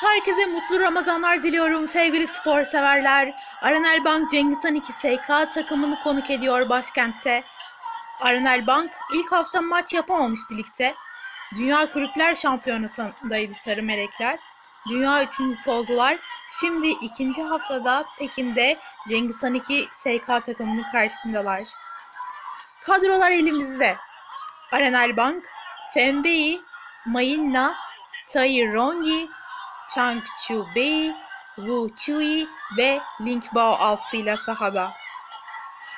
Herkese mutlu Ramazanlar diliyorum sevgili spor severler. Arenal Bank Cengiz Han 2 SK takımını konuk ediyor başkentte. Arenal Bank ilk hafta maç yapamamıştı ligde. Dünya Kulüpler Şampiyonası'ndaydı Sarı Melekler. Dünya üçüncüsü oldular. Şimdi ikinci haftada Pekin'de Cengiz Han 2 SK takımının karşısındalar. Kadrolar elimizde. Arenal Bank, Fenbei, Mayinna, Tai Rongi, Chang Chu Bei, Wu Chui ve Link Bao altısıyla sahada.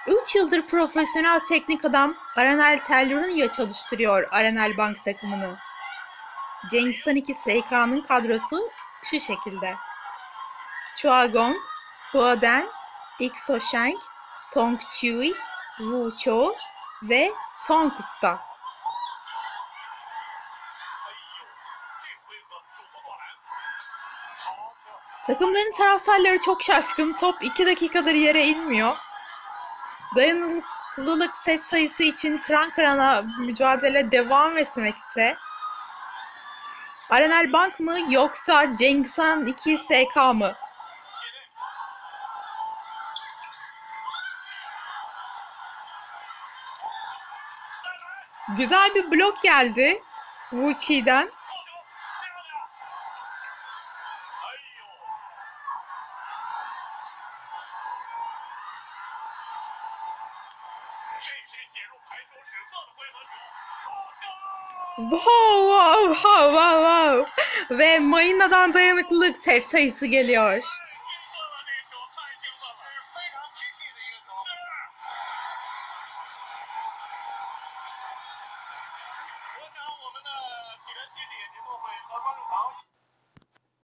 3 yıldır profesyonel teknik adam Arenal Tellorunya çalıştırıyor Arenal Bank takımını. Cengiz Han 2 SK'nın kadrosu şu şekilde. Chua Gong, Hua Den, Ixo Sheng, Tong Chui, Wu Chou ve Tong Usta. Takımların taraftarları çok şaşkın. Top 2 dakikadır yere inmiyor. Dayanıklılık set sayısı için kıran kırana mücadele devam etmekte. Arenal Bank mı yoksa Cengiz Han 2 SK mı? Güzel bir blok geldi Wu Wow wow wow wow wow. Ve Marina'dan dayanıklılık set sayısı geliyor.